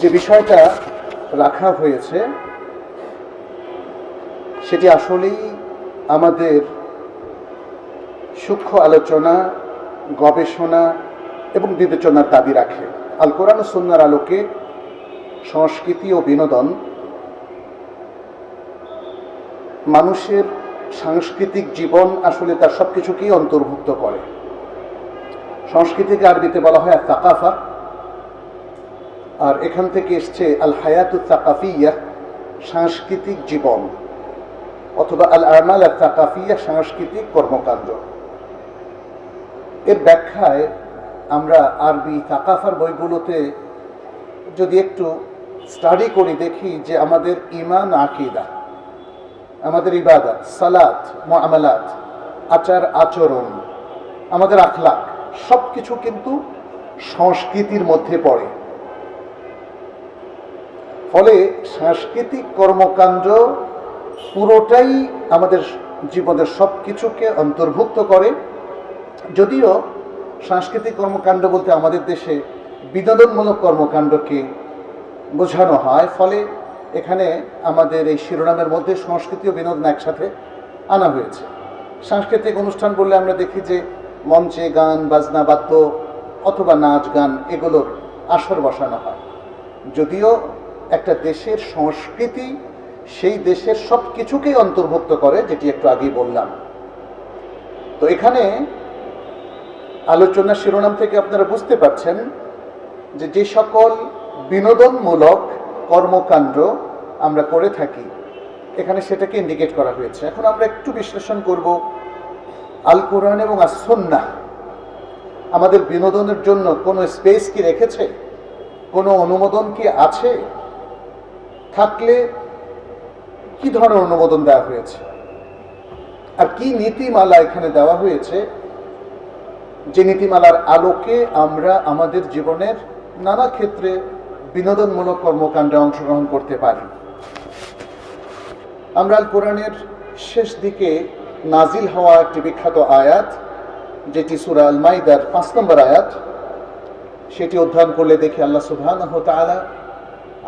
যে বিষয়টা রাখা হয়েছে, সেটি আসলেই আমাদের সূক্ষ্ম আলোচনা, গবেষণা এবং বিবেচনার দাবি রাখে। আল কোরআন সন্ন্যার আলোকে সংস্কৃতি ও বিনোদন মানুষের সাংস্কৃতিক জীবন আসলে তার সব কিছুকেই অন্তর্ভুক্ত করে। সংস্কৃতিকে আরবিতে বলা হয় তাকাফা আর এখান থেকে এসছে আল হায়াতু তাকাফিয়া সাংস্কৃতিক জীবন, অথবা আল আমাল তাকাফিয়া সাংস্কৃতিক কর্মকাণ্ড। এর ব্যাখ্যায় আমরা আরবি তাকাফার বইগুলোতে যদি একটু স্টাডি করি, দেখি যে আমাদের ইমান আকিদা, আমাদের ইবাদত, সালাত মামালাত আচার, আচরণ, আমাদের আখলাক সব কিছু কিন্তু সংস্কৃতির মধ্যে পড়ে। ফলে সাংস্কৃতিক কর্মকাণ্ড পুরোটাই আমাদের জীবনের সব কিছুকে অন্তর্ভুক্ত করে। যদিও সাংস্কৃতিক কর্মকাণ্ড বলতে আমাদের দেশে বিনোদনমূলক কর্মকাণ্ডকে বোঝানো হয়, ফলে এখানে আমাদের এই শিরোনামের মধ্যে সংস্কৃতি ও বিনোদন একসাথে আনা হয়েছে। সাংস্কৃতিক অনুষ্ঠান বললে আমরা দেখি যে মঞ্চে গান, বাজনা, বাদ্য অথবা নাচ, গান এগুলোর আসর বসানো হয়। যদিও একটা দেশের সংস্কৃতি সেই দেশের সব কিছুকেই অন্তর্ভুক্ত করে, যেটি একটু আগেই বললাম। তো এখানে আলোচনা শিরোনাম থেকে আপনারা বুঝতে পারছেন যে যে সকল বিনোদনমূলক কর্মকাণ্ড আমরা করে থাকি, এখানে সেটাকে ইন্ডিকেট করা হয়েছে। এখন আমরা একটু বিশ্লেষণ করব আল কোরআন এবং আসন্না আমাদের বিনোদনের জন্য কোনো স্পেস কি রেখেছে? কোনো অনুমোদন কি আছে? থাকলে কি ধরনের অনুমোদন দেওয়া হয়েছে? আর কি নীতিমালা এখানে দেওয়া হয়েছে? যে নীতিমালার আলোকে আমরা আমাদের জীবনের নানা ক্ষেত্রে বিনোদনমূলক কর্মকাণ্ডে অংশগ্রহণ করতে পারি। আমরা কোরআনের শেষ দিকে নাজিল হওয়া একটি বিখ্যাত আয়াত, যেটি সুরা আল মাইদার পাঁচ নম্বর আয়াত, সেটি অধ্যয়ন করলে দেখি আল্লাহ সুবহান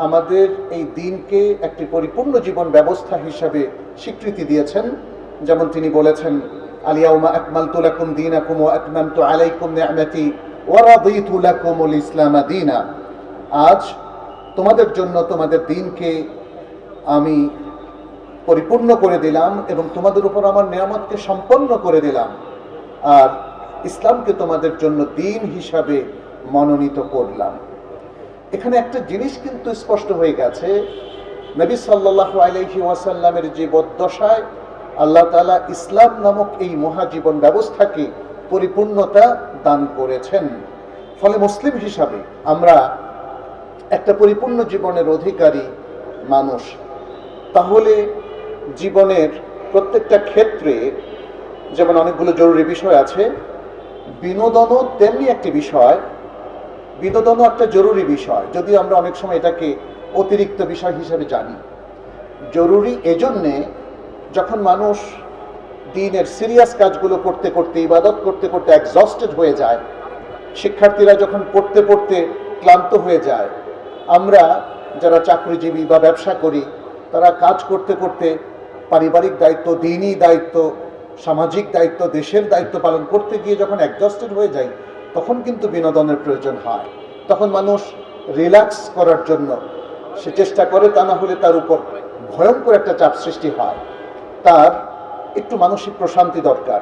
আমাদের এই দিনকে একটি পরিপূর্ণ জীবন ব্যবস্থা হিসাবে স্বীকৃতি দিয়েছেন। যেমন তিনি বলেছেন আলিয়াউমা আকমালতু লাকুম দীনাকুম ওয়া আতমামতু আলাইকুম নি'মাতি ওয়া রাদিতু লাকুমুল ইসলাম দীনা। আজ তোমাদের জন্য তোমাদের দিনকে আমি পরিপূর্ণ করে দিলাম এবং তোমাদের উপর আমার নিয়ামতকে সম্পন্ন করে দিলাম। আর ইসলামকে তোমাদের জন্য দিন হিসাবে মনোনীত করলাম। এখানে একটা জিনিস কিন্তু স্পষ্ট হয়ে গেছে। নবী সাল্লাহ আলহি ওয়াসাল্লামের জীবদ্দশায় আল্লাহ তালা ইসলাম নামক এই মহাজীবন ব্যবস্থাকে পরিপূর্ণতা দান করেছেন। ফলে মুসলিম হিসাবে আমরা একটা পরিপূর্ণ জীবনের অধিকারী মানুষ। তাহলে জীবনের প্রত্যেকটা ক্ষেত্রে যেমন অনেকগুলো জরুরি বিষয় আছে, বিনোদনও তেমনি একটি বিষয়। বিনোদনও একটা জরুরি বিষয়, যদিও আমরা অনেক সময় এটাকে অতিরিক্ত বিষয় হিসেবে জানি। জরুরি এজন্যে যখন মানুষ দিনের সিরিয়াস কাজগুলো করতে করতে, ইবাদত করতে করতে একজস্টেড হয়ে যায়, শিক্ষার্থীরা যখন পড়তে পড়তে ক্লান্ত হয়ে যায়, আমরা যারা চাকরিজীবী বা ব্যবসা করি, তারা কাজ করতে করতে পারিবারিক দায়িত্ব, দিনই দায়িত্ব, সামাজিক দায়িত্ব, দেশের দায়িত্ব পালন করতে গিয়ে যখন একজস্টেড হয়ে যায় তখন কিন্তু বিনোদনের প্রয়োজন হয়। তখন মানুষ রিল্যাক্স করার জন্য সে চেষ্টা করে তা না হলে তার উপর ভয়ঙ্কর একটা চাপ সৃষ্টি হয়। তার একটু মানসিক প্রশান্তি দরকার,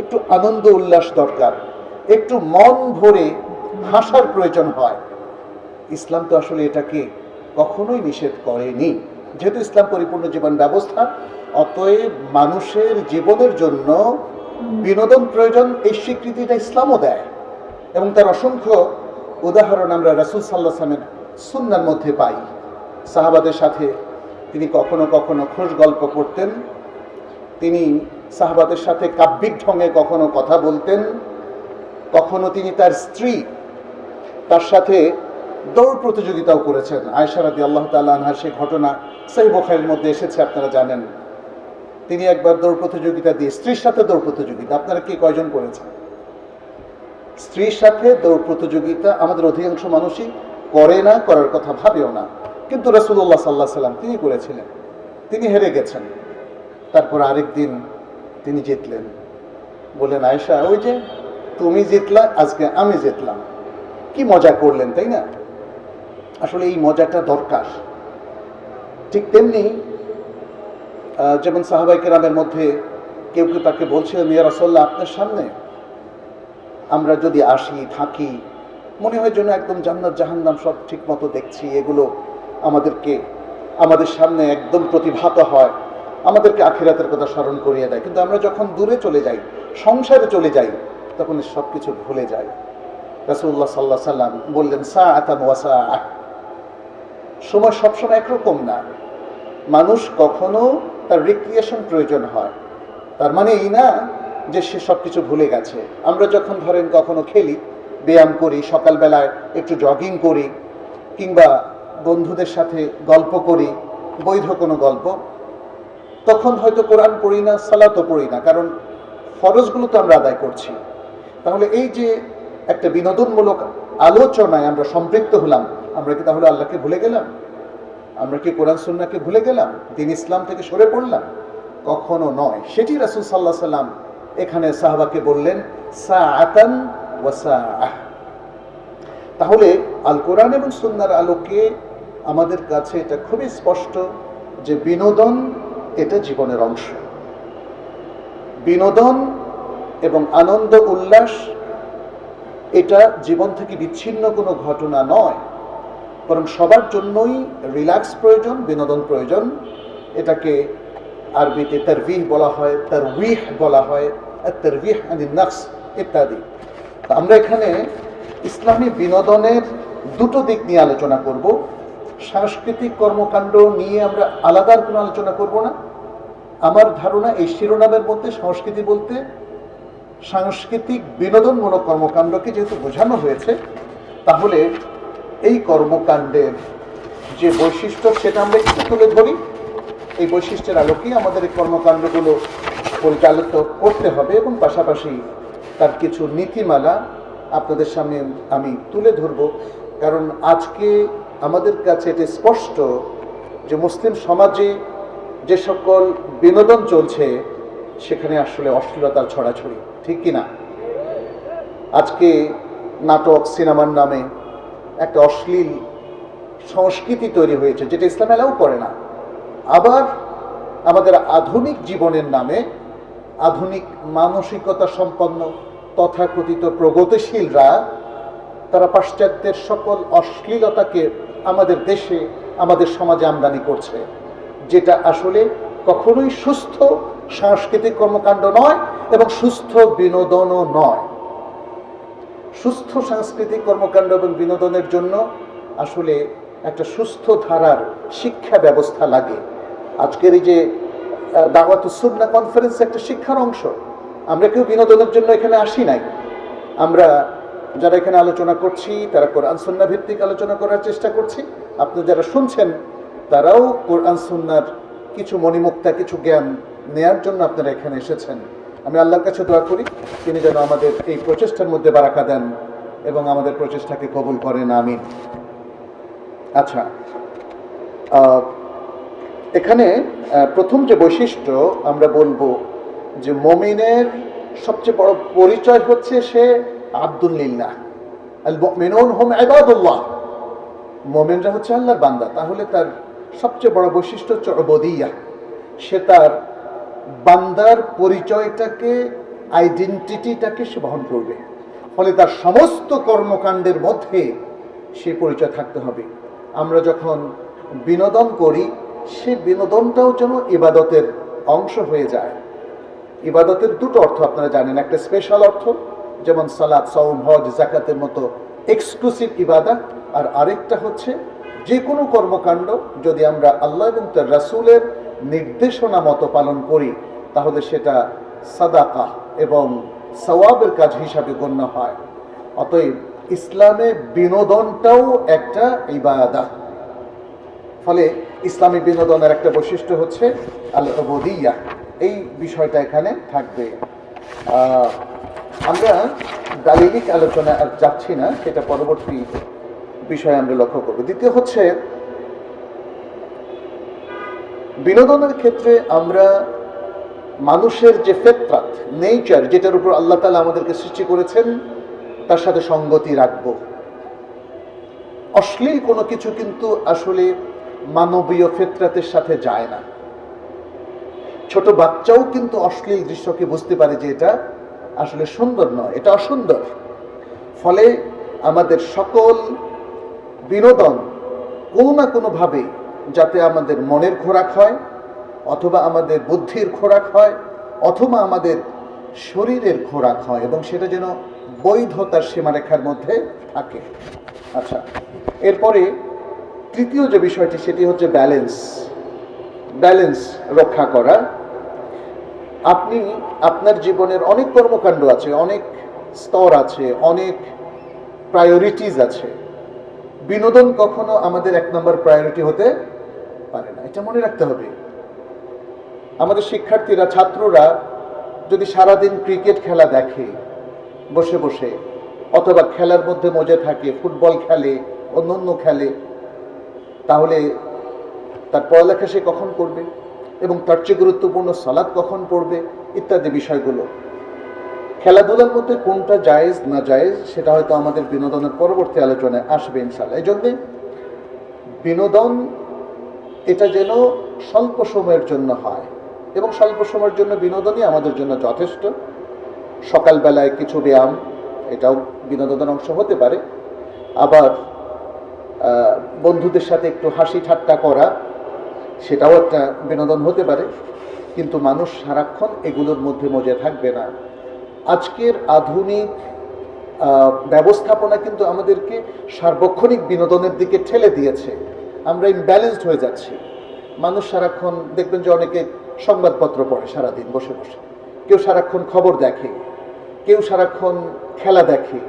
একটু আনন্দ উল্লাস দরকার, একটু মন ভরে হাসার প্রয়োজন হয়। ইসলাম তো আসলে এটাকে কখনোই নিষেধ করেনি। যেহেতু ইসলাম পরিপূর্ণ জীবন ব্যবস্থা, অতএব মানুষের জীবনের জন্য বিনোদন প্রয়োজন, এই স্বীকৃতিটা ইসলামও দেয়। এবং তার অসংখ্য উদাহরণ আমরা রাসুল সাল্লাহ সামের সুন্নার মধ্যে পাই। সাহাবাদের সাথে তিনি কখনো কখনো খোঁজ গল্প করতেন, তিনি সাহাবাদের সাথে কাব্যিক ঢঙে কখনো কথা বলতেন, কখনো তিনি তার স্ত্রী তার সাথে দৌড় প্রতিযোগিতাও করেছেন। আয়সারাদি আল্লাহ তাল্লাহার সেই ঘটনা সেই বোখারের মধ্যে এসেছে, আপনারা জানেন। তিনি একবার দৌড় প্রতিযোগিতা দিয়ে স্ত্রীর সাথে দৌড় প্রতিযোগিতা, আপনারা কি কয়জন করেছেন? স্ত্রীর সাথে দৌড় প্রতিযোগিতা আমাদের অধিকাংশ মানুষই করে না, করার কথা ভাবেও না। কিন্তু রসুল্লাহ সাল্লাহ সাল্লাম তিনি করেছিলেন। তিনি হেরে গেছেন। তারপর আরেক দিন তিনি জিতলেন। বললেন, আয়েশা, ওই যে তুমি জিতলা, আজকে আমি জিতলাম। কি মজা করলেন, তাই না? আসলে এই মজাটা দরকার। ঠিক তেমনি যেমন সাহাবাই কেরামের মধ্যে কেউ কেউ তাকে বলছিলেন, ইয়া রসল্লাহ আপনার সামনে আমরা যদি আসি, থাকি, মনে হয় যেন একদম জান্নাত, জাহান্নাম সব ঠিক মতো দেখছি। এগুলো আমাদেরকে, আমাদের সামনে একদম প্রতিভাত হয়। আমাদেরকে আখিরাতের কথা স্মরণ করিয়ে দেয়। কিন্তু আমরা যখন দূরে চলে যাই, সংসারে চলে যাই, তখন সব কিছু ভুলে যাই। রাসুল্লাহ সাল্লাহ সাল্লাম বললেন সা আতান ওয়াসা সময় সবসময় একরকম না। মানুষ কখনো তার রিক্রিয়েশন প্রয়োজন হয়। তার মানে এই না যে সে সব কিছু ভুলে গেছে। আমরা যখন ধরেন কখনো খেলি, ব্যায়াম করি, সকালবেলায় একটু জগিং করি, কিংবা বন্ধুদের সাথে গল্প করি, বৈধ কোনো গল্প, তখন হয়তো কোরআন পড়ি না, সালাতও পড়ি না, কারণ ফরজগুলো তো আমরা আদায় করছি। তাহলে এই যে একটা বিনোদনমূলক আলোচনায় আমরা সম্পৃক্ত হলাম, আমরা কি তাহলে আল্লাহকে ভুলে গেলাম? আমরা কি কোরআন সুন্নাকে ভুলে গেলাম? দিন ইসলাম থেকে সরে পড়লাম? কখনো নয়। সেটি রাসুল সাল্লাহ সাল্লাম এখানে সাহাবাকে বললেন সা আতান তাহলে আল কোরআন এবং সুন্নার আলোকে আমাদের কাছে এটা খুবই স্পষ্ট যে বিনোদন এটা জীবনের অংশ। বিনোদন এবং আনন্দ উল্লাস এটা জীবন থেকে বিচ্ছিন্ন কোনো ঘটনা নয়, বরং সবার জন্যই রিল্যাক্স প্রয়োজন, বিনোদন প্রয়োজন। এটাকে আরবিতে তারবিহ বলা হয়, তারবিহ বলা হয় তারবিহ আনি নফস ইত্যাদি। আমরা এখানে ইসলামী বিনোদনের দুটো দিক নিয়ে আলোচনা করব। সাংস্কৃতিক কর্মকাণ্ড নিয়ে আমরা আলাদা আর কোনো আলোচনা করব না। আমার ধারণা এই শিরোনামের মধ্যে সংস্কৃতি বলতে সাংস্কৃতিক বিনোদনমূলক কর্মকাণ্ডকে যেহেতু বোঝানো হয়েছে, তাহলে এই কর্মকাণ্ডের যে বৈশিষ্ট্য সেটা আমরা একটু তুলে ধরি। এই বৈশিষ্ট্যের আলোকেই আমাদের এই কর্মকাণ্ডগুলো পরিচালিত করতে হবে এবং পাশাপাশি তার কিছু নীতিমালা আপনাদের সামনে আমি তুলে ধরব। কারণ আজকে আমাদের কাছে এটা স্পষ্ট যে মুসলিম সমাজে যে সকল বিনোদন চলছে, সেখানে আসলে অশ্লীলতার ছড়াছড়ি, ঠিক কি না আজকে নাটক, সিনেমার নামে একটা অশ্লীল সংস্কৃতি তৈরি হয়েছে, যেটা ইসলাম এলাও করে না। আবার আমাদের আধুনিক জীবনের নামে আধুনিক মানসিকতা সম্পন্ন তথাকথিত প্রগতিশীলরা, তারা পাশ্চাত্যের সকল অশ্লীলতাকে আমাদের দেশে, আমাদের সমাজে আমদানি করছে, যেটা আসলে কখনোই সুস্থ সাংস্কৃতিক কর্মকাণ্ড নয় এবং সুস্থ বিনোদনও নয়। সুস্থ সাংস্কৃতিক কর্মকাণ্ড এবং বিনোদনের জন্য আসলে একটা সুস্থ ধারার শিক্ষা ব্যবস্থা লাগে। আজকের এই যে দাওয়াতুসুন্না কনফারেন্স একটা শিক্ষার অংশ। আমরা কেউ বিনোদনের জন্য এখানে আসি নাই। আমরা যারা এখানে আলোচনা করছি, তারা কোরআন সুন্না ভিত্তিক আলোচনা করার চেষ্টা করছি। আপনি যারা শুনছেন, তারাও কোরআন সুন্নার কিছু মণিমুক্তা, কিছু জ্ঞান নেয়ার জন্য আপনারা এখানে এসেছেন। আমি আল্লাহর কাছে দোয়া করি, তিনি যেন আমাদের এই প্রচেষ্টার মধ্যে বারাকা দেন এবং আমাদের প্রচেষ্টাকে কবুল করেন, আমিন। আচ্ছা এখানে প্রথম যে বৈশিষ্ট্য আমরা বলব যে মমিনের সবচেয়ে বড় পরিচয় হচ্ছে সে আব্দুল্লিল্লাহ আল মুমিনুন হুম ইবাদুল্লাহ। মোমেনরা হচ্ছে আল্লাহর বান্দা। তাহলে তার সবচেয়ে বড় বৈশিষ্ট্য হচ্ছে অবদিয়া সে তার বান্দার পরিচয়টাকে আইডেন্টিটিটাকে সে বহন করবে। ফলে তার সমস্ত কর্মকাণ্ডের মধ্যে সে পরিচয় থাকতে হবে। আমরা যখন বিনোদন করি সে বিনোদনটাও যেন ইবাদতের অংশ হয়ে যায়। ইবাদতের দুটো অর্থ আপনারা জানেন। একটা স্পেশাল অর্থ, যেমন সালাদ সৌম হজ জাকাতের মতো এক্সক্লুসিভ ইবাদা আর আরেকটা হচ্ছে যে কোনো কর্মকাণ্ড যদি আমরা আল্লাহ এবং তার রাসূলের নির্দেশনা মতো পালন করি, তাহলে সেটা সাদাকা এবং সওয়াবের কাজ হিসাবে গণ্য হয়। অতএব ইসলামে বিনোদনটাও একটা ইবাদা ফলে ইসলামী বিনোদনের একটা বৈশিষ্ট্য হচ্ছে আল অবদিয়া এই বিষয়টা এখানে থাকবে। আমরা দালিলিক আলোচনা আর যাচ্ছি না, সেটা পরবর্তী বিষয়ে আমরা লক্ষ্য করব। দ্বিতীয় হচ্ছে, বিনোদনের ক্ষেত্রে আমরা মানুষের যে ফেতরাত, নেচার, যেটার উপর আল্লাহ তালা আমাদেরকে সৃষ্টি করেছেন, তার সাথে সঙ্গতি রাখব। অশ্লীল কোনো কিছু কিন্তু আসলে মানবীয় ফেতরাতের সাথে যায় না। ছোট বাচ্চাও কিন্তু অশ্লীল দৃশ্যকে বুঝতে পারে যে এটা আসলে সুন্দর নয়, এটা অসুন্দর। ফলে আমাদের সকল বিনোদন কোনো না কোনোভাবে যাতে আমাদের মনের খোরাক হয়, অথবা আমাদের বুদ্ধির খোরাক হয়, অথবা আমাদের শরীরের খোরাক হয়, এবং সেটা যেন বৈধতার সীমারেখার মধ্যে থাকে। আচ্ছা এরপরে তৃতীয় যে বিষয়টি, সেটি হচ্ছে ব্যালেন্স ব্যালেন্স রক্ষা করা। আপনি, আপনার জীবনের অনেক কর্মকাণ্ড আছে, অনেক স্তর আছে, অনেক প্রায়োরিটিজ আছে। বিনোদন কখনো আমাদের এক নম্বর প্রায়োরিটি হতে পারে না। এটা মনে রাখতে হবে। আমাদের শিক্ষার্থীরা, ছাত্ররা যদি সারাদিন ক্রিকেট খেলা দেখে, বসে বসে, অথবা খেলার মধ্যে মজে থাকে, ফুটবল খেলে অন্য খেলে তাহলে তার পড়ালেখা সে কখন করবে? এবং তার চেয়ে গুরুত্বপূর্ণ সালাদ কখন পড়বে? ইত্যাদি বিষয়গুলো। খেলাধুলার মধ্যে কোনটা জায়েজ, না জায়েজ, সেটা হয়তো আমাদের বিনোদনের পরবর্তী আলোচনায় আসবে ইনশাল্লাহ এই জন্যে বিনোদন এটা যেন স্বল্প সময়ের জন্য হয়। এবং স্বল্প সময়ের জন্য বিনোদনই আমাদের জন্য যথেষ্ট। সকালবেলায় কিছু ব্যায়াম, এটাও বিনোদনের অংশ হতে পারে। আবার বন্ধুদের সাথে একটু হাসি ঠাট্টা করা, সেটাও একটা বিনোদন হতে পারে, কিন্তু মানুষ সারাক্ষণ এগুলোর মধ্যে মজে থাকবে না। আজকের আধুনিক ব্যবস্থাপনা কিন্তু আমাদেরকে সার্বক্ষণিক বিনোদনের দিকে ঠেলে দিয়েছে। আমরা ইমব্যালেন্সড হয়ে যাচ্ছি। মানুষ সারাক্ষণ দেখবেন যে অনেকে সংবাদপত্র পড়ে সারাদিন বসে বসে। কেউ সারাক্ষণ খবর দেখে, কেউ সারাক্ষণ খেলা দেখে,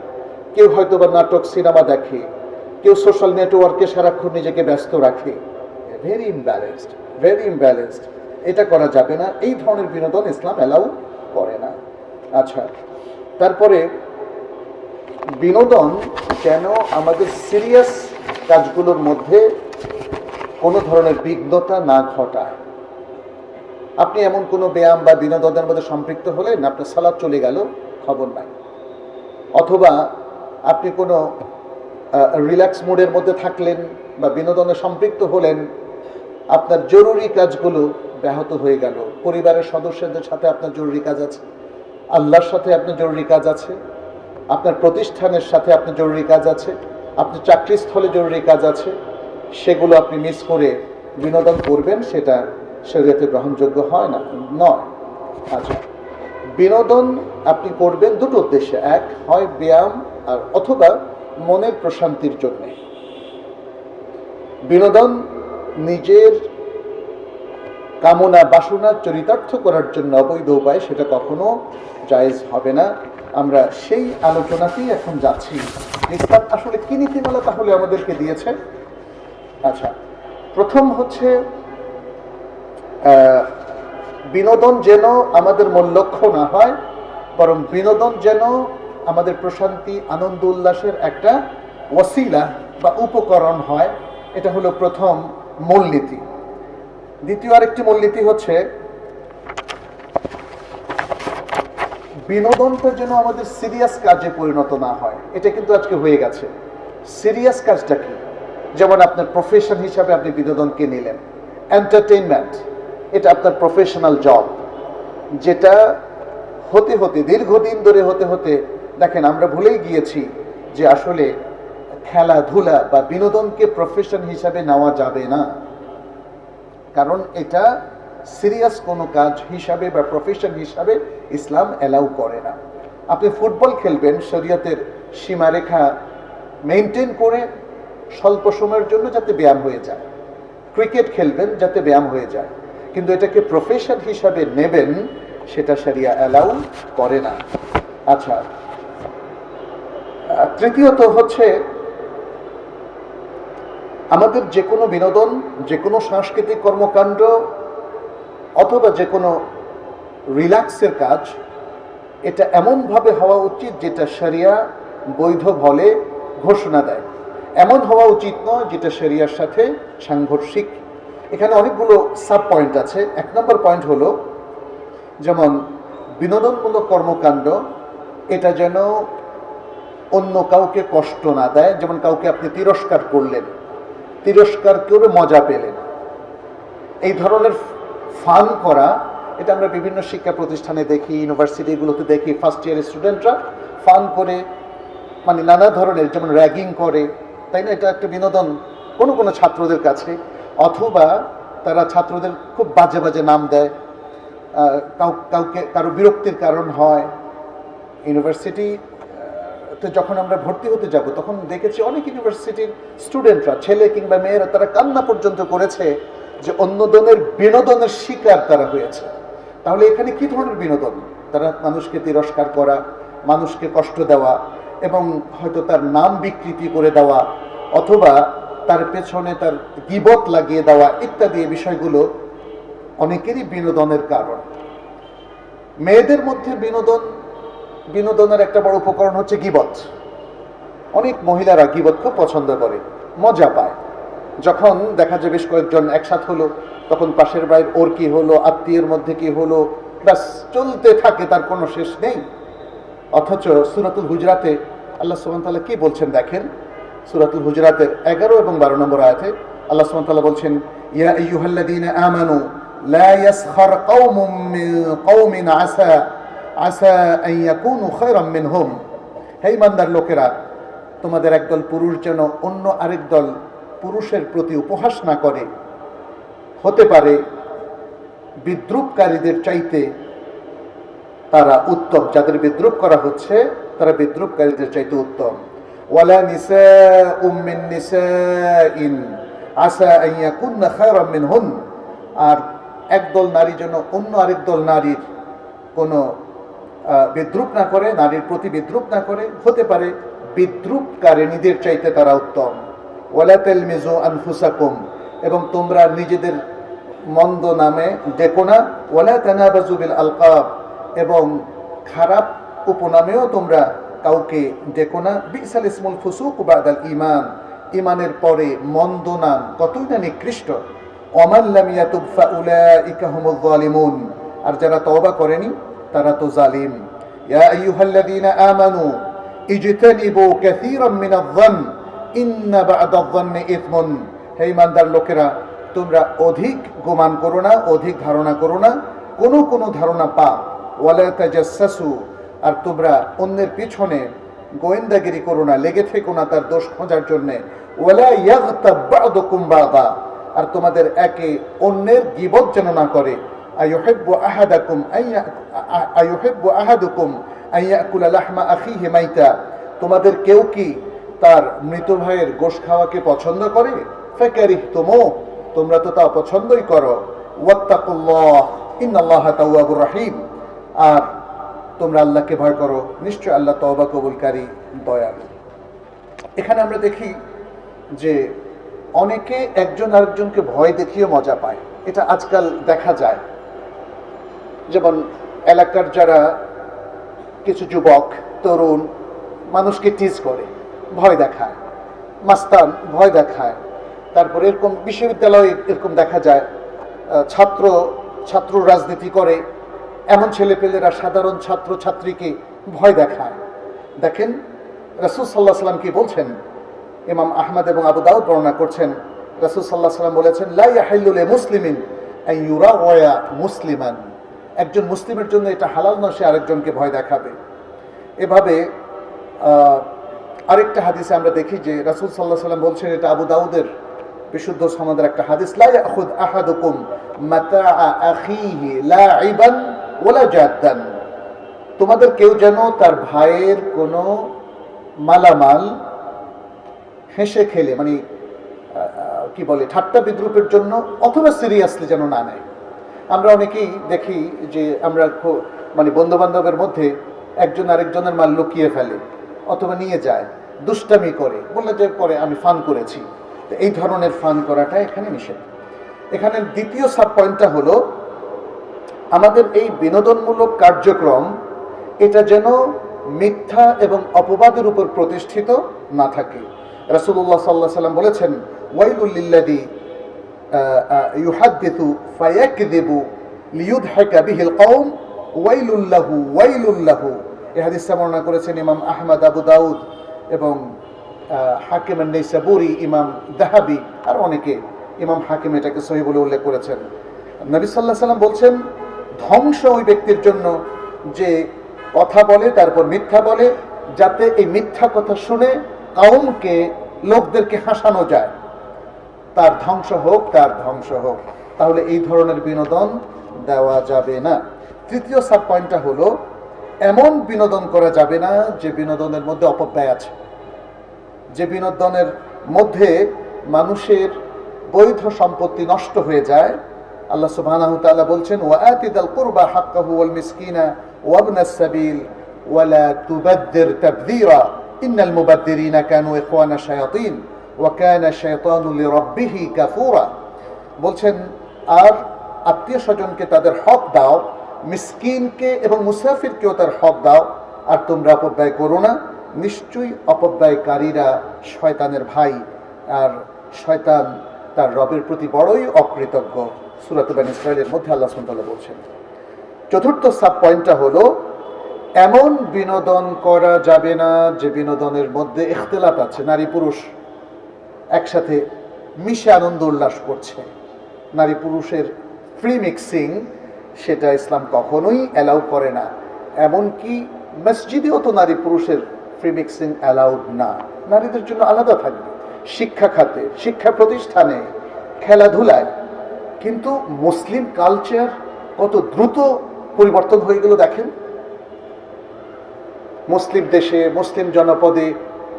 কেউ হয়তো বা নাটক, সিনেমা দেখে কেউ সোশ্যাল নেটওয়ার্কে সারাক্ষণ নিজেকে ব্যস্ত রাখে। ভেরি ইমব্যালেন্সড ভেরি ইমব্যালেন্সড এটা করা যাবে না। এই ধরনের বিনোদন ইসলাম অ্যালাউ করে না। আচ্ছা তারপরে বিনোদন যেন আমাদের সিরিয়াস কাজগুলোর মধ্যে কোনো ধরনের বিঘ্নতা না ঘটায়? আপনি এমন কোনো ব্যায়াম বা বিনোদনের মধ্যে সম্পৃক্ত হলেন, আপনার সালাদ চলে গেল, খবর নাই। অথবা আপনি কোনো রিল্যাক্স মুডের মধ্যে থাকলেন বা বিনোদনে সম্পৃক্ত হলেন, আপনার জরুরি কাজগুলো ব্যাহত হয়ে গেল। পরিবারের সদস্যদের সাথে আপনার জরুরি কাজ আছে, আল্লাহর সাথে আপনার জরুরি কাজ আছে, আপনার প্রতিষ্ঠানের সাথে আপনার জরুরি কাজ আছে, আপনার চাকরিস্থলে জরুরি কাজ আছে, সেগুলো আপনি মিস করে বিনোদন করবেন, সেটা শরীয়তে গ্রহণযোগ্য হয় না, নয়। আচ্ছা বিনোদন আপনি করবেন দুটো উদ্দেশ্যে, এক হয় ব্যায়াম আর অথবা মনের প্রশান্তির জন্যে। বিনোদন নিজের কামনা বাসনা চরিতার্থ করার জন্য অবৈধ উপায় সেটা কখনো জায়েজ হবে না। আমরা সেই আলোচনাতেই এখন যাচ্ছি। ইসলাম আসলে কি নীতিমালা তাহলে আমাদেরকে দিয়েছে? আচ্ছা প্রথম হচ্ছে বিনোদন যেন আমাদের মূল লক্ষ্য না হয়, বরং বিনোদন যেন আমাদের প্রশান্তি, আনন্দ, উল্লাসের একটা ওসিলা বা উপকরণ হয়। এটা হলো প্রথম মূলনীতি। দ্বিতীয় আরেকটি মূলনীতি হচ্ছে, বিনোদনটা যেন আমাদের সিরিয়াস কাজে পরিণত না হয়। এটা কিন্তু আজকে হয়ে গেছে। সিরিয়াস কাজটা কি? যেমন আপনার প্রফেশন হিসাবে আপনি বিনোদনকে নিলেন। এন্টারটেইনমেন্ট এটা আপনার প্রফেশনাল জব যেটা হতে হতে, দীর্ঘদিন ধরে হতে হতে দেখেন, আমরা ভুলেই গিয়েছি যে আসলে খেলাধুলা বা বিনোদনকে প্রফেশন হিসাবে নেওয়া যাবে না। কারণ এটা সিরিয়াস কোনো কাজ হিসাবে বা প্রফেশন হিসাবে ইসলাম অ্যালাউ করে না। আপনি ফুটবল খেলবেন, শরীয়তের সীমারেখা মেনটেন করে স্বল্প সময়ের জন্য যাতে ব্যায়াম হয়ে যায়। ক্রিকেট খেলবেন যাতে ব্যায়াম হয়ে যায়। কিন্তু এটাকে প্রফেশন হিসাবে নেবেন, সেটা সারিয়া অ্যালাউ করে না। আচ্ছা তৃতীয়ত হচ্ছে আমাদের যে কোনো বিনোদন যে কোনো সাংস্কৃতিক কর্মকাণ্ড অথবা যে কোনো রিল্যাক্সের কাজ, এটা এমনভাবে হওয়া উচিত যেটা শরিয়া বৈধ বলে ঘোষণা দেয়। এমন হওয়া উচিত নয় যেটা শরিয়ার সাথে সাংঘর্ষিক। এখানে অনেকগুলো সাব পয়েন্ট আছে। এক নম্বর পয়েন্ট হলো, যেমন বিনোদনমূলক কর্মকাণ্ড, এটা যেন অন্য কাউকে কষ্ট না দেয়, যেমন কাউকে আপনি তিরস্কার করলেন। তিরস্কার করে মজা পেলেন। এই ধরনের ফান করা, এটা আমরা বিভিন্ন শিক্ষা প্রতিষ্ঠানে দেখি ইউনিভার্সিটিগুলোতে দেখি ফার্স্ট ইয়ারের স্টুডেন্টরা ফান করে মানে নানা ধরনের, যেমন র্যাগিং করে, তাই না? এটা একটা বিনোদন কোনো কোনো ছাত্রদের কাছে, অথবা তারা ছাত্রদের খুব বাজে বাজে নাম দেয় কাউ- কাউকে, কারও বিরক্তির কারণ হয়। ইউনিভার্সিটি তো যখন আমরা ভর্তি হতে যাব, তখন দেখেছি অনেক ইউনিভার্সিটির স্টুডেন্টরা ছেলে কিংবা মেয়েরা, তারা কান্না পর্যন্ত করেছে যে অন্যজনের বিনোদনের শিকার তারা হয়েছে। তাহলে এখানে কি ধরনের বিনোদন? তারা মানুষকে তিরস্কার করা, মানুষকে কষ্ট দেওয়া এবং হয়তো তার নাম বিকৃতি করে দেওয়া অথবা তার পেছনে তার গিবত লাগিয়ে দেওয়া ইত্যাদি বিষয়গুলো অনেকেরই বিনোদনের কারণ। মেয়েদের মধ্যে বিনোদন বিনোদনের একটা বড় উপকরণ হচ্ছে গিবত। অনেক মহিলারা গিবত খুব পছন্দ করে, মজা পায়। যখন দেখা যায় বেশ কয়েকজন একসাথ হলো, তখন পাশের বাড়ির ওর কি হলো, আত্মীয়ের মধ্যে কি হলো, ব্যাস চলতে থাকে, তার কোনো শেষ নেই। অথচ সুরাতুল হুজরাতে আল্লাহ সুবহান তাআলা কি বলছেন দেখেন? সুরাতুল হুজরাতের এগারো এবং বারো নম্বর আয়াতে আল্লাহ সুবহান তাআলা বলছেন, ইয়া আইয়ুহাল্লাযীনা আমানু, লা ইয়াসখার কওমুম মিন কওমিন আসা মিনহুম। হে ইমানদার লোকেরা, তোমাদের একদল পুরুষ যেন অন্য আরেক দল পুরুষের প্রতি উপহাস না করে। হতে পারে বিদ্রুপকারীদের চাইতে তারা উত্তম। যাদের বিদ্রুপ করা হচ্ছে, তারা বিদ্রুপকারীদের চাইতে উত্তম। ওয়ালা নিসা উম্মিন নিসাইন। আসা আন ইয়াকুননা খায়রাম মিনহুন আর একদল নারী যেন অন্য আরেক দল নারীর কোনো বিদ্রুপ না করে, নারীর প্রতি বিদ্রুপ না করে, হতে পারে বিদ্রুপকারিণীদের চাইতে তারা উত্তম। ওয়ালা তেলমিজু আনফুসাকুম, এবং তোমরা নিজেদের মন্দ নামে ডেকো না। ওয়ালা আলকাব, এবং খারাপ উপনামেও তোমরা কাউকে ডেকো না। বিসাল ইসমুল ফুসুক বাদাল ইমান ইমানের পরে মন্দ নাম কতই না নিকৃষ্ট। অমাল্লাম ইয়াতুব ফাউলাইকা হুমুল যালিমুন, আর যারা তওবা করেনি তারা তো জালিম। ইয়া আইয়ুহাল্লাযীনা আমানু ইজতানিবু হে ইমানদার লোকেরা, তোমরা অধিক করো না, অধিক ধারণা করো না, কোনো কোনো ধারণা ওয়ালা তাজাসসু আর তোমরা অন্যের পিছনে গোয়েন্দাগিরি করো না, লেগে থেকো না তার দোষ খোঁজার জন্য। ওয়ালা ইয়াগতাব বা'দুকুম বা'দা, আর তোমাদের একে অন্যের গিবত যেন না করে। আইয়ুহিব্বু আহাদাকুম আইয়া আইয়ুহিব্বু আহাদুকুম আইয়াকুলা লাহমা আখিহি মাইতা তোমাদের কেউ কি তার মৃত ভাইয়ের গোশ খাওয়াকে পছন্দ করে? ফেকারিহ তোমো তোমরা তো তা পছন্দই করো। ওয়াত্তাকুল্লাহ রহিম। আর তোমরা আল্লাহকে ভয় করো, নিশ্চয় আল্লাহ তওবা কবুলকারী, দয়ালু। এখানে আমরা দেখি যে অনেকে একজন আরেকজনকে ভয় দেখিয়ে মজা পায়। এটা আজকাল দেখা যায়। যেমন এলাকার যারা কিছু যুবক, তরুণ, মানুষকে টিজ করে, ভয় দেখায়, মাস্তান, ভয় দেখায়। তারপরে এরকম বিশ্ববিদ্যালয়ে এরকম দেখা যায় ছাত্র ছাত্র রাজনীতি করে, এমন ছেলেপেলেরা সাধারণ ছাত্র, ছাত্রীকে ভয় দেখায়। দেখেন, রাসুল সাল্লাহ সাল্লাম কি বলছেন? ইমাম আহমদ এবং আবু বর্ণনা করছেন। রাসুল সাল্লাহ সাল্লাম বলেছেন, লা ইয়াহিল্লু মুসলিমিন আন ইউরাওয়া মুসলিমান। একজন মুসলিমের জন্য এটা হালাল নয়, সে আরেকজনকে ভয় দেখাবে। এভাবে আরেকটা হাদিসে আমরা দেখি যে রাসুল সাল্লাহ সাল্লাম বলছেন, এটা আবু দাউদের বিশুদ্ধ সমাদের একটা হাদিস, লা ইয়াখুদ আহাদুকুম জাদ্দান। তোমাদের কেউ যেন তার ভাইয়ের কোনো মালামাল হেসে খেলে মানে কি বলে, ঠাট্টা বিদ্রুপের জন্য অথবা সিরিয়াসলি যেন না নেয়। আমরা অনেকেই দেখি যে আমরা মানে বন্ধু বান্ধবের মধ্যে একজন আরেকজনের মাল লুকিয়ে ফেলে অথবা নিয়ে যায়, দুষ্টামি করে বলে যে পরে আমি ফান করেছি। তো এই ধরনের ফান করাটা এখানে নিষেধ। এখানে দ্বিতীয় সাব পয়েন্টটা হলো, আমাদের এই বিনোদনমূলক কার্যক্রম, এটা যেন মিথ্যা এবং অপবাদের উপর প্রতিষ্ঠিত না থাকে। রাসূলুল্লাহ সাল্লাল্লাহু আলাইহি সাল্লাম বলেছেন, ওয়াইলুল ইউহাদ্দিথু ফায়াকযিবু লিইউদহিকা বিহিল কওম ওয়াইলুল লাহু ওয়াইলুল লাহু। এই হাদিসটা বর্ণনা করেছেন ইমাম আহমদ আবু দাউদ এবং হাকিম নেইসাবুরি ইমাম দাহাবি, আর অনেকে। ইমাম হাকিম এটাকে সহি বলে উল্লেখ করেছেন। নবী সাল্লাহ সাল্লাম বলছেন, ধ্বংস ওই ব্যক্তির জন্য যে কথা বলে, তারপর মিথ্যা বলে, যাতে এই মিথ্যা কথা শুনে কাউমকে লোকদেরকে হাসানো যায়। তার ধ্বংস হোক, তার ধ্বংস হোক। তাহলে এই ধরনের বিনোদন দেওয়া যাবে না। তৃতীয় সাব পয়েন্টটা হলো, এমন বিনোদন করা যাবে না যে বিনোদনের মধ্যে অপব্যয় আছে। যে বিনোদনের মধ্যে মানুষের বৈধ সম্পত্তি নষ্ট হয়ে যায়। আল্লাহ তাআলা বলছেন ওয়াআতি দাল কুরবা হাক্কাহু ওয়াল মিসকিনা সাবিল ইন্নাল মুবাদ্দিরিনা কানু ইখওয়ানা শায়াতিন। ওয়া কানা শাইতানু লিরাব্বিহি কাফুরা। বলছেন, আর আত্মীয় স্বজনকে তাদের হক দাও, মিসকিনকে এবং মুসাফিরকেও তার হক দাও, আর তোমরা অপব্যয় করো না। নিশ্চয়ই অপব্যয়কারীরা শয়তানের ভাই, আর শয়তান তার রবের প্রতি বড়ই অকৃতজ্ঞ। সুরাত বান ইসরায়েলের মধ্যে আল্লাহ সুন্তাল্লাহ বলছেন। চতুর্থ সাব পয়েন্টটা হলো, এমন বিনোদন করা যাবে না যে বিনোদনের মধ্যে ইখতলাফ আছে নারী পুরুষ একসাথে মিশে আনন্দ উল্লাস করছে। নারী পুরুষের ফ্রি মিক্সিং সেটা ইসলাম কখনোই অ্যালাউ করে না। এমনকি মসজিদেও তো নারী পুরুষের ফ্রি মিক্সিং অ্যালাউড না। নারীদের জন্য আলাদা থাকবে। শিক্ষা খাতে, শিক্ষা প্রতিষ্ঠানে, খেলাধুলায়। কিন্তু মুসলিম কালচার কত দ্রুত পরিবর্তন হয়ে গেল দেখেন? মুসলিম দেশে, মুসলিম জনপদে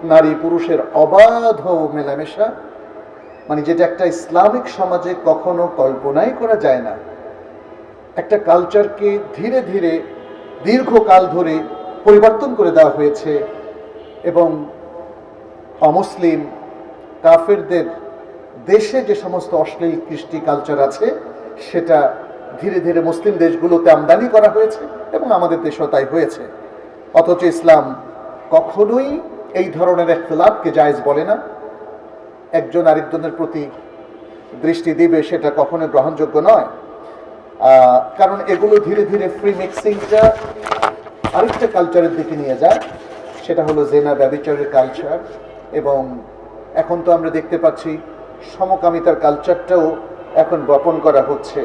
নারী পুরুষের অবাধ মেলামেশা মানে যেটা একটা ইসলামিক সমাজে কখনো কল্পনাই করা যায় না। একটা কালচারকে ধীরে ধীরে দীর্ঘকাল ধরে পরিবর্তন করে দেওয়া হয়েছে এবং অমুসলিম, কাফেরদের দেশে যে সমস্ত অশ্লীল কৃষ্টি কালচার আছে, সেটা ধীরে ধীরে মুসলিম দেশগুলোতে আমদানি করা হয়েছে এবং আমাদের দেশেও তাই হয়েছে। অথচ ইসলাম কখনোই এই ধরনের একতলাপকে জায়েজ বলে না। একজন আরেকজনের প্রতি দৃষ্টি দিবে সেটা কখনো গ্রহণযোগ্য নয়। কারণ এগুলো ধীরে ধীরে ফ্রি মিক্সিংটা আরেকটা কালচারের দিকে নিয়ে যায়। সেটা হলো জেনা ব্যবিচারের কালচার এবং এখন তো আমরা দেখতে পাচ্ছি সমকামিতার কালচারটাও এখন বপন করা হচ্ছে।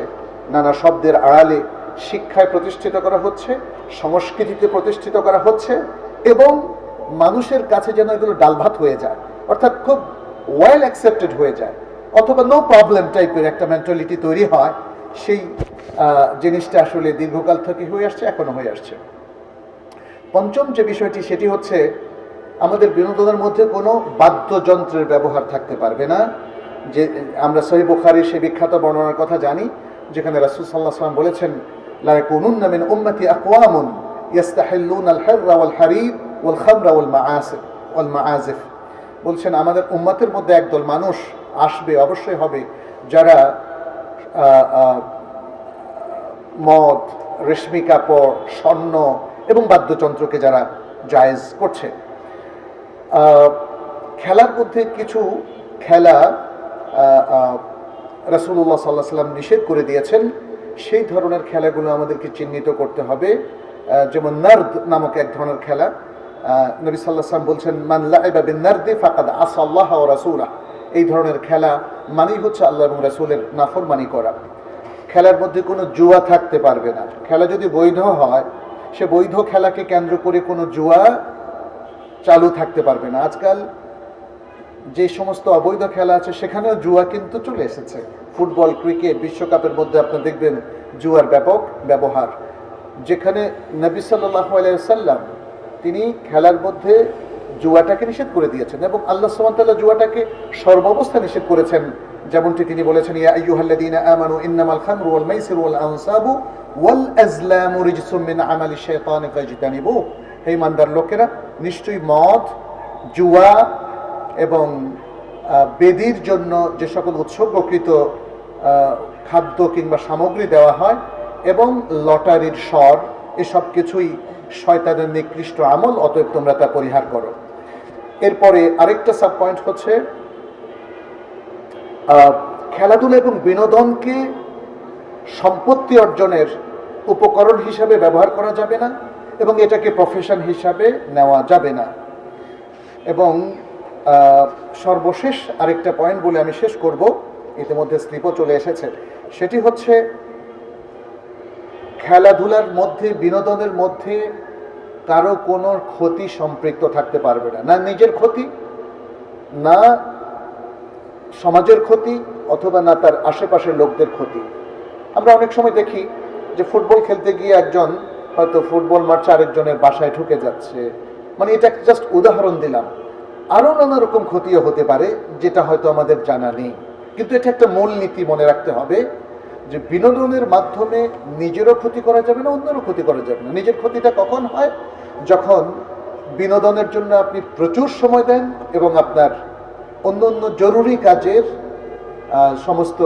নানা শব্দের আড়ালে শিক্ষায় প্রতিষ্ঠিত করা হচ্ছে, সংস্কৃতিতে প্রতিষ্ঠিত করা হচ্ছে এবং মানুষের কাছে যেন এগুলো ডালভাত হয়ে যায়, অর্থাৎ খুব ওয়েল অ্যাকসেপ্টেড হয়ে যায়, অথবা নো প্রবলেম টাইপের একটা মেন্টালিটি তৈরি হয়, সেই জিনিসটা আসলে দীর্ঘকাল থেকে হয়ে আসছে, এখনও হয়ে আসছে। পঞ্চম যে বিষয়টি, সেটি হচ্ছে আমাদের বিনোদনের মধ্যে কোনো বাদ্যযন্ত্রের ব্যবহার থাকতে পারবে না। যে, আমরা সহি বুখারির সেই বিখ্যাত বর্ণনার কথা জানি, যেখানে রাসূল সাল্লাল্লাহু আলাইহি ওয়াসাল্লাম বলেছেন, লা ইয়াকুনুন্না মিন উম্মতি আকওয়ামুন ইয়াস্তাহিল্লুনা আল হিররা ওয়াল হারির ওয়াল খামরা ওয়াল মাআসিফ, ওয়াল মাআজিফ বলছেন, আমাদের উম্মতের মধ্যে একদল মানুষ আসবে, অবশ্যই হবে, যারা মদ, রেশমি কাপড়, স্বর্ণ এবং বাদ্যযন্ত্রকে যারা জায়েজ করছে। খেলার মধ্যে কিছু খেলা রাসুল্লাহ সাল্লাহ সাল্লাম নিষেধ করে দিয়েছেন। সেই ধরনের খেলাগুলো আমাদেরকে চিহ্নিত করতে হবে। যেমন নার্দ নামক এক ধরনের খেলা। নবী সাল্লাহ সাল্লাম বলছেন, মান লাইবা বিন নার্দি ফাকাদ আসাল্লাহ ও রাসূলা এই ধরনের খেলা মানেই হচ্ছে আল্লাহ এবং রাসূলের নাফরমানি করা। খেলার মধ্যে কোনো জুয়া থাকতে পারবে না। খেলা যদি বৈধ হয়, সে বৈধ খেলাকে কেন্দ্র করে কোনো জুয়া চালু থাকতে পারবে না। আজকাল যে সমস্ত অবৈধ খেলা আছে, সেখানেও জুয়া কিন্তু চলে এসেছে। ফুটবল, ক্রিকেট, বিশ্বকাপের মধ্যে আপনি দেখবেন জুয়ার ব্যাপক ব্যবহার। যেখানে নবী সাল্লাহ সাল্লাম তিনি খেলার মধ্যে জুয়াটাকে নিষেধ করে দিয়েছেন এবং আল্লাহ সুবহানাহু জুয়াটাকে সর্বাবস্থা নিষেধ করেছেন। যেমনটি তিনি বলেছেন, ইয়া আইয়ুহাল্লাযীনা আমানু ইন্নামাল খামরু ওয়াল মাইসিরু ওয়াল আনসাবু ওয়াল আজলামু রিজসুম মিন আমালি শাইতানি ফাজতানিবু। হে ইমানদার লোকেরা, নিশ্চয়ই মদ, জুয়া এবং বেদির জন্য যে সকল উৎসর্গকৃত খাদ্য কিংবা সামগ্রী দেওয়া হয় এবং লটারির স্বর, এসব কিছুই শয়তানের নিকৃষ্ট আমল, অতএব তোমরা তা পরিহার করো। এরপরে আরেকটা সাব পয়েন্ট হচ্ছে খেলাধুলা এবং বিনোদনকে সম্পত্তি অর্জনের উপকরণ হিসাবে ব্যবহার করা যাবে না এবং এটাকে প্রফেশন হিসাবে নেওয়া যাবে না। এবং সর্বশেষ আরেকটা পয়েন্ট বলে আমি শেষ করব, ইতিমধ্যে স্লিপও চলে এসেছে। সেটি হচ্ছে খেলাধুলার মধ্যে, বিনোদনের মধ্যে কারও কোনো ক্ষতি সম্পৃক্ত থাকতে পারবে না। না নিজের ক্ষতি, না সমাজের ক্ষতি, অথবা না তার আশেপাশের লোকদের ক্ষতি। আমরা অনেক সময় দেখি যে ফুটবল খেলতে গিয়ে একজন হয়তো ফুটবল মারছে আরেকজনের বাসায় ঢুকে যাচ্ছে। মানে এটা জাস্ট উদাহরণ দিলাম। আরও নানা রকম ক্ষতিও হতে পারে, যেটা হয়তো আমাদের জানা নেই। কিন্তু এটা একটা মূল নীতি মনে রাখতে হবে যে বিনোদনের মাধ্যমে নিজেরও ক্ষতি করা যাবে না, অন্যেরও ক্ষতি করা যাবে না। নিজের ক্ষতিটা কখন হয়? যখন বিনোদনের জন্য আপনি প্রচুর সময় দেন এবং আপনার অন্য অন্য জরুরি কাজের সমস্ত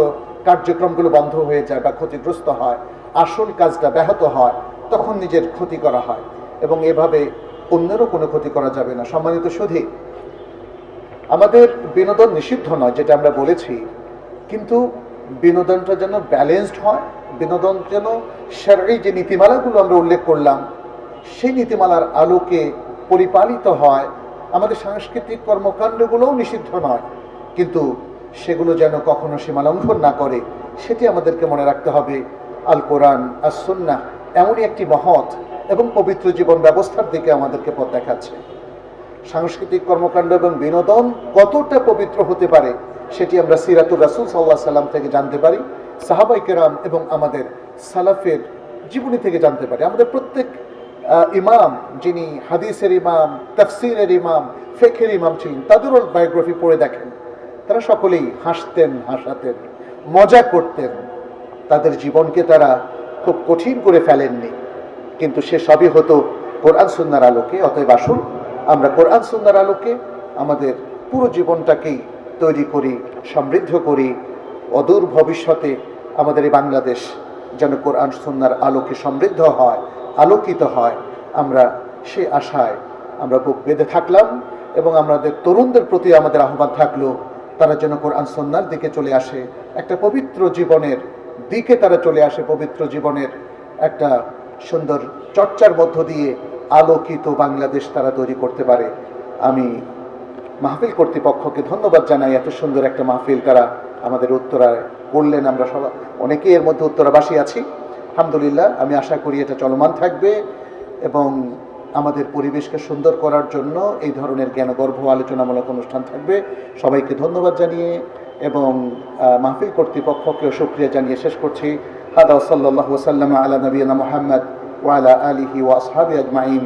কার্যক্রমগুলো বন্ধ হয়ে যায় বা ক্ষতিগ্রস্ত হয়, আসল কাজটা ব্যাহত হয়, তখন নিজের ক্ষতি করা হয় এবং এভাবে অন্যেরও কোনো ক্ষতি করা যাবে না। সম্মানিত সুধী, আমাদের বিনোদন নিষিদ্ধ নয়, যেটা আমরা বলেছি। কিন্তু বিনোদনটা যেন ব্যালেন্সড হয়, বিনোদন যেন সেরাই যে নীতিমালাগুলো আমরা উল্লেখ করলাম, সেই নীতিমালার আলোকে পরিপালিত হয়, আমাদের সাংস্কৃতিক কর্মকাণ্ডগুলোও নিষিদ্ধ নয়। কিন্তু সেগুলো যেন কখনো সীমা লঙ্ঘন না করে, সেটি আমাদেরকে মনে রাখতে হবে। আল কোরআন আর সুন্নাহ এমনই একটি মহৎ এবং পবিত্র জীবন ব্যবস্থার দিকে আমাদেরকে পথ দেখাচ্ছে। সাংস্কৃতিক কর্মকাণ্ড এবং বিনোদন কতটা পবিত্র হতে পারে সেটি আমরা সিরাতুর রাসুল সাল্লাহ সাল্লাম থেকে জানতে পারি সাহাবাই কেরাম এবং আমাদের সালাফের জীবনী থেকে জানতে পারি। আমাদের প্রত্যেক ইমাম যিনি হাদিসের ইমাম, তফসিরের ইমাম ফেখের ইমাম ছিলেন, তাদেরও বায়োগ্রাফি পড়ে দেখেন। তারা সকলেই হাসতেন, হাসাতেন, মজা করতেন। তাদের জীবনকে তারা খুব কঠিন করে ফেলেননি। কিন্তু সে সবই হতো কোরআন সুন্নার আলোকে, অতএব আসুন আমরা কোরআন সুন্নার আলোকে আমাদের পুরো জীবনটাকেই তৈরি করি, সমৃদ্ধ করি, অদূর ভবিষ্যতে আমাদের এই বাংলাদেশ যেন কোরআন সুন্নার আলোকে সমৃদ্ধ হয়, আলোকিত হয়। আমরা সে আশায় আমরা বুক বেঁধে থাকলাম এবং আমাদের তরুণদের প্রতি আমাদের আহ্বান থাকল, তারা যেন কোরআন সন্ন্যার দিকে চলে আসে। একটা পবিত্র জীবনের দিকে তারা চলে আসে, পবিত্র জীবনের একটা সুন্দর চর্চার মধ্য দিয়ে আলোকিত বাংলাদেশ তারা তৈরি করতে পারে। আমি মাহফিল কর্তৃপক্ষকে ধন্যবাদ জানাই এত সুন্দর একটা মাহফিল তারা আমাদের উত্তরায় করলেন। আমরা সবাই, অনেকেই এর মধ্যে উত্তরাবাসী আছি। আলহামদুলিল্লাহ, আমি আশা করি এটা চলমান থাকবে এবং আমাদের পরিবেশকে সুন্দর করার জন্য এই ধরনের জ্ঞানগর্ভ আলোচনামূলক অনুষ্ঠান থাকবে। সবাইকে ধন্যবাদ জানিয়ে এবং মাহফিল কর্তৃপক্ষকেও সুক্রিয়া জানিয়ে শেষ করছি। হাদা সাল্লাহ ওসাল্লাম আলা নবীনা মোহাম্মদ ওয়ালা আলিহি ওয়াসহাবি আজমাইন।